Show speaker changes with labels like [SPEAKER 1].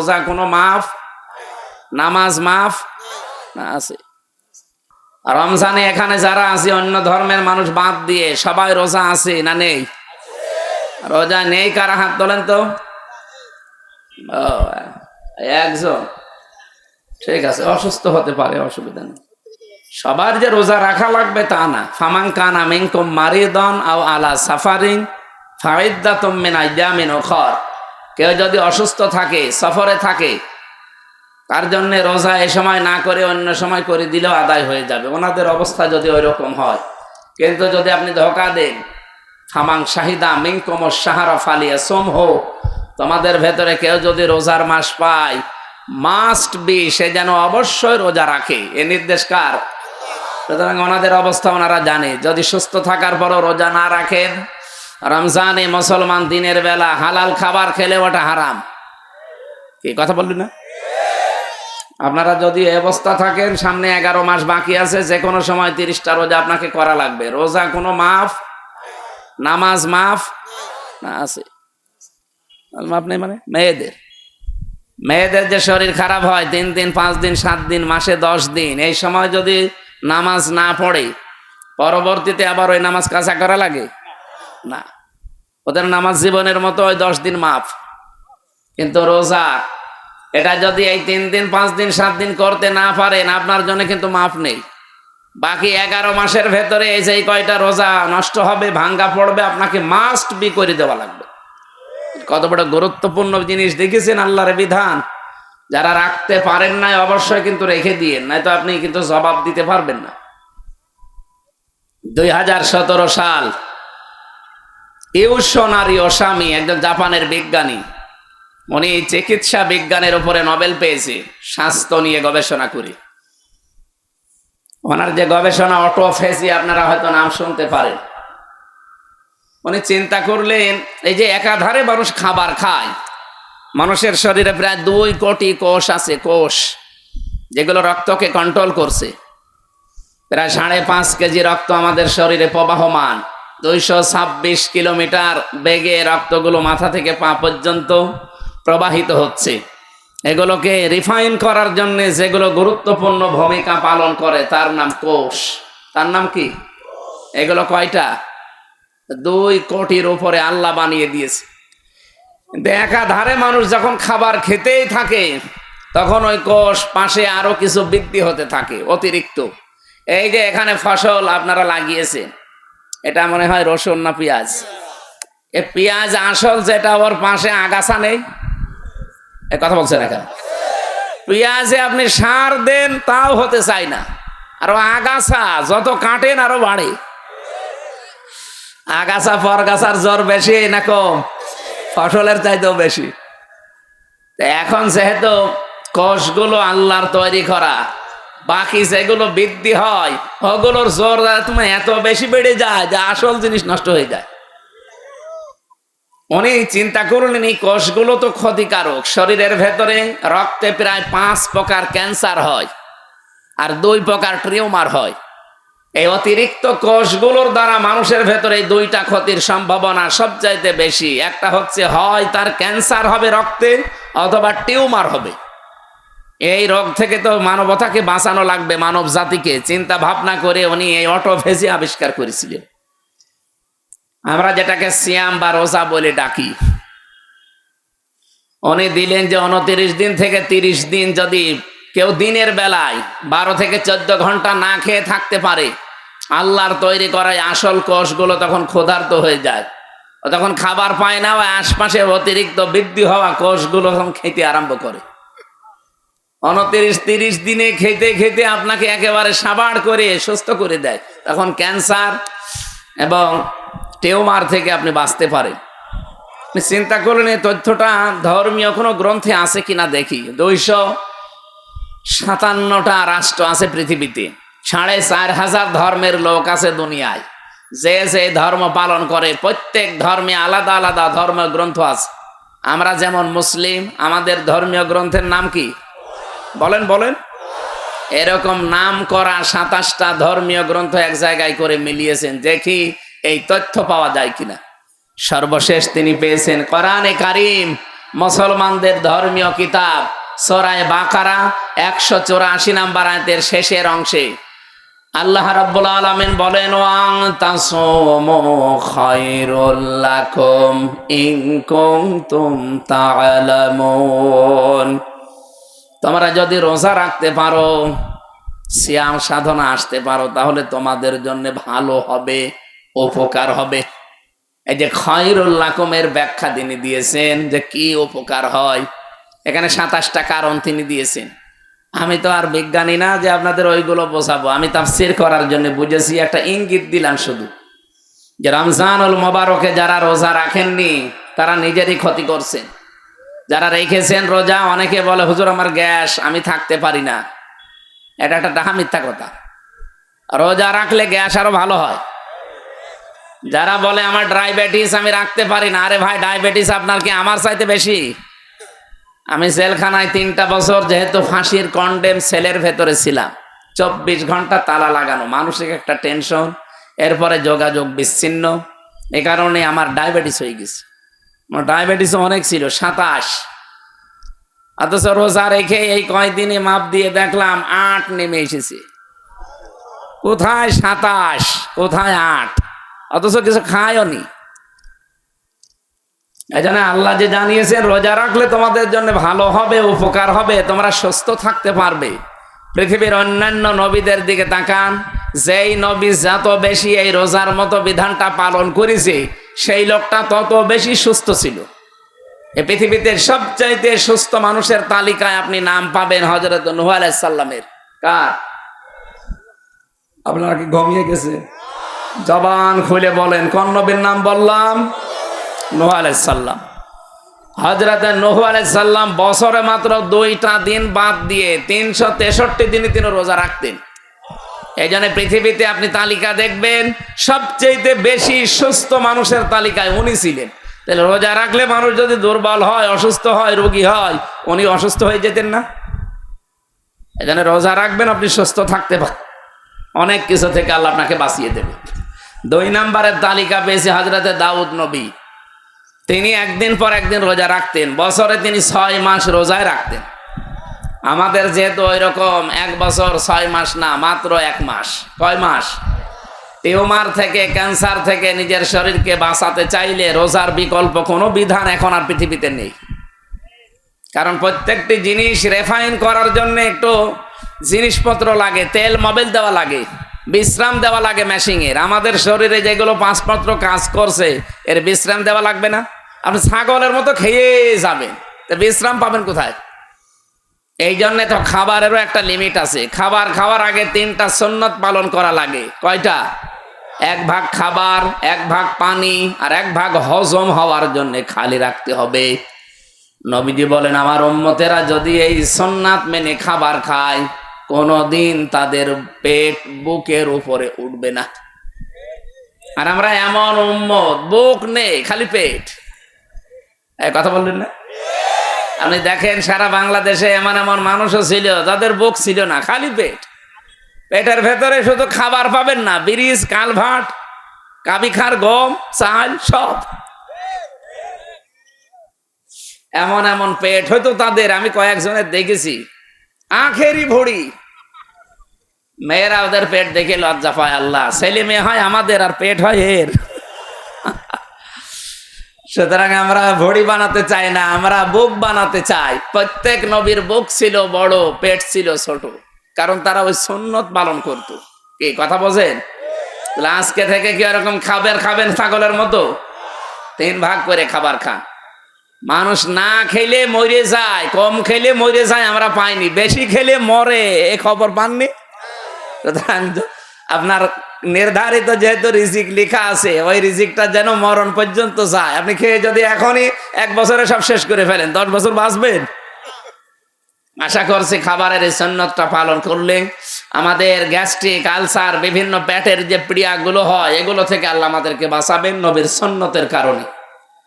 [SPEAKER 1] রোজা কোনো মাফ? নামাজ মাফ? না আছে। রমজানে এখানে যারা আছে, অন্য ধর্মের মানুষ বাদ দিয়ে সবাই রোজা আছে না নেই? রোজা নেই কারা হাত তোলেন তো? একজন। ঠিক আছে, অসুস্থ হতে পারে, অসুবিধা নেই। সবার যে রোজা রাখা লাগবে তা না। ফামাং কানা মিনকুম মারিদন আও আলা সাফারিং ফাইদ্দাতুম মিন আইয়ামিন উখর। কেউ যদি অসুস্থ থাকে, সফরে থাকে, তার জন্য রোজা এ সময় না করে অন্য সময় করে দিলেও আদায় হয়ে যাবে। ওনাদের অবস্থা যদি ওই রকম হয়, কিন্তু যদি আপনি ধোকা দেন ফামাং শাহিদা মিনকুম সাহারা ফালিয়া সোম হো তোমাদের ভেতরে কেউ যদি রোজার মাস পায় মাস্ট বি সে যেন অবশ্যই রোজা রাখে। এ নির্দেশ কার? সুতরাং ওনাদের অবস্থা ওনারা জানে। যদি সুস্থ থাকার পরও রোজা না রাখেন রমজানে মুসলমান দিনের বেলা হালাল খাবার খেলে ওটা হারাম। কি কথা বললি না? আপনারা যদি অবস্থা থাকেন, সামনে এগারো মাস বাকি আছে যে কোনো সময় তিরিশটা রোজা আপনাকে করা লাগবে। রোজা কোনো মাফ? নামাজ মাফ? না, আছে। মাফ নেই মানে? মেয়েদের। মেয়েদের যে শরীর খারাপ হয়, তিন দিন, পাঁচ দিন, সাত দিন, মাসে দশ দিন, এই সময় যদি নামাজ না পড়ে, পরবর্তীতে আবার ওই নামাজ কাঁচা করা লাগে? না। ওদের নামাজ জীবনের মতো ওই দশ দিন মাফ। কিন্তু রোজা, এটা যদি এই তিন দিন, পাঁচ দিন, সাত দিন করতে না পারেন, আপনার জন্য কিন্তু মাফ নেই। বাকি এগারো মাসের ভেতরে এই যে কয়টা রোজা নষ্ট হবে, ভাঙ্গা পড়বে, আপনাকে মাস্ট বি করে দেওয়া লাগবে। কত বড় গুরুত্বপূর্ণ জিনিস দেখেছেন আল্লাহর বিধান? যারা রাখতে পারেন না অবশ্যই কিন্তু রেখে দিয়ে নাই তো আপনি কিন্তু জবাব দিতে পারবেন না। দুই হাজার সতেরো সাল ইউশনারি ওসামি একজন জাপানের বিজ্ঞানী। উনি চিকিৎসা বিজ্ঞানের উপরে নোবেল পেয়েছে, স্বাস্থ্য নিয়ে গবেষণা করি। ওনার যে গবেষণা অটোফেসি আপনারা হয়তো নাম শুনতে পারেন। উনি চিন্তা করলেন, এই যে একাধারে মানুষ খাবার খায়, মানুষের শরীরে প্রায় দুই কোটি কোষ আছে, কোষ, যেগুলো রক্তকে কন্ট্রোল করছে। প্রায় সাড়ে পাঁচ কেজি রক্ত আমাদের শরীরে প্রবাহমান। দুইশো ছাব্বিশ কিলোমিটার বেগে রক্তগুলো মাথা থেকে পা পর্যন্ত প্রবাহিত হচ্ছে। এগুলোকে রিফাইন করার জন্য যেগুলো গুরুত্বপূর্ণ ভূমিকা পালন করে, তার নাম কোষ। তার নাম কি? এগুলো কয়টা? দুই কোটির উপরে আল্লাহ বানিয়ে দিয়েছে। কিন্তু একাধারে মানুষ যখন খাবার খেতেই থাকে, তখন ওই কোষ পাশে আরও কিছু বৃদ্ধি হতে থাকে, অতিরিক্ত। এই যে এখানে ফসল আপনারা লাগিয়েছেন এটা মনে হয় রসুন না পেঁয়াজ? এ পেঁয়াজ আসল যেটা ওর পাশে আগাছা নেই। এ কথা বলছেন এখন পেঁয়াজে আপনি সার দেন, তাও হতে চায় না। আরও আগাছা, যত কাটেন আরও বাড়ে। আগাছা পরগাছার জ্বর বেশি না কম? ফসলের চাইতেও বেশি। এখন যেহেতু কোষগুলো আল্লাহর তৈরি করা বাকি যেগুলো বৃদ্ধি হয়, ওগুলোর জোর তুমি এত বেশি বেড়ে যায় যে আসল জিনিস নষ্ট হয়ে যায়। উনি চিন্তা করলেন, এই কোষগুলো তো ক্ষতিকারক। শরীরের ভেতরে রক্তে প্রায় পাঁচ প্রকার ক্যান্সার হয় আর দুই প্রকার টিউমার হয়। এই অতিরিক্ত কোষগুলোর দ্বারা মানুষের ভেতরে দুইটা ক্ষতির সম্ভাবনা সবচাইতে বেশি। একটা হচ্ছে হয় তার ক্যান্সার হবে রক্তে, অথবা টিউমার হবে। এই রোগ থেকে তো মানবতাকে বাঁচানো লাগবে মানব জাতিকে চিন্তা ভাবনা করে উনি এই অটোফেজি আবিষ্কার করেছিলেন। আমরা যেটাকে সিয়াম বা রোজা বলে ডাকি। উনি দিলেন যে উনত্রিশ দিন থেকে তিরিশ দিন যদি কেউ দিনের বেলায় বারো থেকে চোদ্দ ঘণ্টা না খেয়ে থাকতে পারে, আল্লাহর তৈরি করা আসল কোষগুলো তখন ক্ষুধার্ত হয়ে যায়। তখন খাবার পায় না আশপাশে অতিরিক্ত বৃদ্ধি হওয়া কোষগুলো তখন খেতে আরম্ভ করে। উনত্রিশ তিরিশ দিনে খেতে খেতে আপনাকে একেবারে সাবাড় করে, সুস্থ করে দেয়। তখন ক্যান্সার এবং টেউমার থেকে আপনি বাঁচতে পারেন। চিন্তা করলেন এই তথ্যটা ধর্মীয় কোনো গ্রন্থে আছে কিনা দেখি। দুইশো সাতান্নটা রাষ্ট্র আছে পৃথিবীতে। সাড়ে চার হাজার ধর্মের লোক আছে দুনিয়ায়। যে যে ধর্ম পালন করে, প্রত্যেক ধর্মে আলাদা আলাদা ধর্মীয় গ্রন্থ আছে। আমরা যেমন মুসলিম, আমাদের ধর্মীয় গ্রন্থের নাম কি? বলেন বলেন। এরকম নাম করা সাতাশটা ধর্মীয় গ্রন্থ এক জায়গায় করে মিলিয়েছেন, দেখি এই তথ্য পাওয়া যায় কিনা। সর্বশেষ তিনি পেয়েছেন কোরআনে কারিম, মুসলমানদের ধর্মীয় কিতাব, সরায় বাকারা, একশো চৌরাশি নাম্বার আয়তের শেষের অংশে। আল্লাহ রাব্বুল আলামিন বলেন, ওয়াং তাসুমু খায়রুল লাকুম ইন কুনতুম তা'লামুন তোমরা যদি রোজা রাখতে পারো, সিয়াম সাধনা আসতে পারো, তাহলে তোমাদের জন্য ভালো হবে, উপকার হবে। এই যে খয়রুল লাকুমের ব্যাখ্যা তিনি দিয়েছেন যে কি উপকার হয়, এখানে সাতাশটা কারণ তিনি দিয়েছেন। আমি তো আর বিজ্ঞানী না যে আপনাদের ওইগুলো বোঝাবো, আমি তাফসির করার জন্য বুঝেছি, একটা ইঙ্গিত দিলাম শুধু। যে রমজানুল মোবারকে যারা রোজা রাখেননি, তারা নিজেরই ক্ষতি করছেন। যারা রেখেছেন রোজা, অনেকে বলে, হুজুর, আমার গ্যাস, আমি থাকতে পারি না। এটা একটা ডাহা মিথ্যা কথা। রোজা রাখলে গ্যাস আরও ভালো হয়। যারা বলে, আমার ডায়াবেটিস, আমি রাখতে পারি না। আরে ভাই, ডায়াবেটিস আপনার কি আমার চাইতে বেশি? আমি জেলখানায় তিনটা বছর যেহেতু ফাঁসির কন্ডেম সেলের ভেতরে ছিলাম। চব্বিশ ঘণ্টা তালা লাগানো, মানসিক একটা টেনশন এরপরে যোগাযোগ বিচ্ছিন্ন। এ কারণে আমার ডায়াবেটিস হয়ে গেছে। আমার ডায়াবেটিস অনেক ছিল, সাতাশ। অথচ রোজা রেখে এই কয়দিনে মাপ দিয়ে দেখলাম আট নেমে এসেছে। কোথায় সাতাশ, কোথায় আট? অথচ কিছু খায়ও নি। এই জন্য আল্লাহ যে জানিয়েছেন, রোজা রাখলে তোমাদের জন্য ভালো হবে, উপকার হবে, তোমরা সুস্থ থাকতে পারবে। পৃথিবীর অন্যান্য নবীদের দিকে তাকান, যেই নবী যত বেশি এই রোজার মতো বিধানটা পালন করেছে সেই লোকটা তত বেশি সুস্থ ছিল। এই পৃথিবীতে সবচাইতে সুস্থ মানুষের তালিকায় আপনি নাম পাবেন হজরত নুহ আলাইসাল্লামের কার? আপনারা কি ঘুমিয়ে গেছে? জবান খুলে বলেন, কোন নবীর নাম বললাম? নোহ আলাইসাল্লাম হজরত নোহ আলাইসাল্লাম বছরে মাত্র দুইটা দিন বাদ দিয়ে তিনশো তেষট্টি দিনে তিনি রোজা রাখতেন। এই পৃথিবীতে আপনি তালিকা দেখবেন সবচেয়ে বেশি সুস্থ মানুষের তালিকায় উনি ছিলেন। তাহলে রোজা রাখলে মানুষ যদি দুর্বল হয়, অসুস্থ হয়, রোগী হয়, উনি অসুস্থ হয়ে যেতেন না? এই রোজা রাখবেন, আপনি সুস্থ থাকতে পারেন। অনেক কিছু থেকে আল্লাহ আপনাকে বাঁচিয়ে দেবে। দুই নম্বরের তালিকা পেয়েছে হজরতে দাউদ নবী। তিনি একদিন পর একদিন রোজা রাখতেন, বছরে তিনি ছয় মাস রোজায় রাখতেন। আমাদের যেহেতু ওই রকম এক বছর ছয় মাস না, মাত্র এক মাস। কয় মাস? টিউমার থেকে, ক্যান্সার থেকে নিজের শরীরকে বাঁচাতে চাইলে রোজার বিকল্প কোনো বিধান এখন আর পৃথিবীতে নেই। কারণ প্রত্যেকটি জিনিস রেফাইন করার জন্য একটু জিনিসপত্র লাগে, তেল মোবিল দেওয়া লাগে, বিশ্রাম দেওয়া লাগে মেশিংয়ের আমাদের শরীরে যেগুলো পাঁচপত্র কাজ করছে, এর বিশ্রাম দেওয়া লাগবে না। আপনি ছাগলের মতো খেয়ে যাবেন। বিশ্রাম পাবেন কোথায়? এই জন্যে তো খাবারেরও একটা লিমিট আছে। খাবার খাওয়ার আগে তিনটা সন্ন্যত পালন করা লাগে। কয়টা? এক ভাগ খাবার, এক ভাগ পানি আর এক ভাগ হজম হওয়ার জন্য খালি রাখতে হবে। নবীজি বলেন, আমার উম্মতেরা যদি এই সন্ন্যাত মেনে খাবার খায়, কোনদিন তাদের পেট বুকের উপরে উঠবে না। আর আমরা এমন উম্মত, বুক নেই, খালি পেট। কথা বললেন না? আপনি দেখেন, সারা বাংলাদেশে এমন এমন মানুষও ছিল, যাদের বুক ছিল না, খালি পেট। পেটের ভেতরে শুধু খাবার পাবেন না, ব্রিজ, কালভাট, কাবিখার গম, চাল, সব। এমন এমন পেট, হয়তো তাদের, আমি কয়েকজনের দেখেছি। আখেরই ভড়ি। মেয়েরা ওদের পেট দেখে লজ্জা পায়, আল্লাহ। ছেলে মেয়ে হয় আমাদের, আর পেট হয় এর। সুতরাং আমরা ভড়ি বানাতে চাই না, আমরা বুক বানাতে চাই। প্রত্যেক নবীর বুক ছিল বড়, পেট ছিল ছোট, কারণ তারা ওই সন্ন্যত পালন করতো। কি, কথা বোঝেন? আজকে থেকে কি এরকম খাবার খাবেন ছাগলের মতো? তিন ভাগ করে খাবার খান। মানুষ না খেলে মরে যায়, কম খেলে মরে যায় আমরা পাইনি, বেশি খেলে মরে, এ খবর পাননি? আপনার নির্ধারিত যেহেতু রিজিক লেখা আছে, ওই রিজিকটা যেন মরণ পর্যন্ত যায়। আপনি খেয়ে যদি এখনই এক বছরে সব শেষ করে ফেলেন, দশ বছর বাঁচবেন? আশা করছি খাবারের এই সন্ন্যতটা পালন করলে আমাদের গ্যাস্ট্রিক, আলসার, বিভিন্ন প্যাটের যে প্রিয়াগুলো হয়, এগুলো থেকে আল্লাহ আমাদেরকে বাঁচাবেন নবীর সন্ন্যতের কারণে।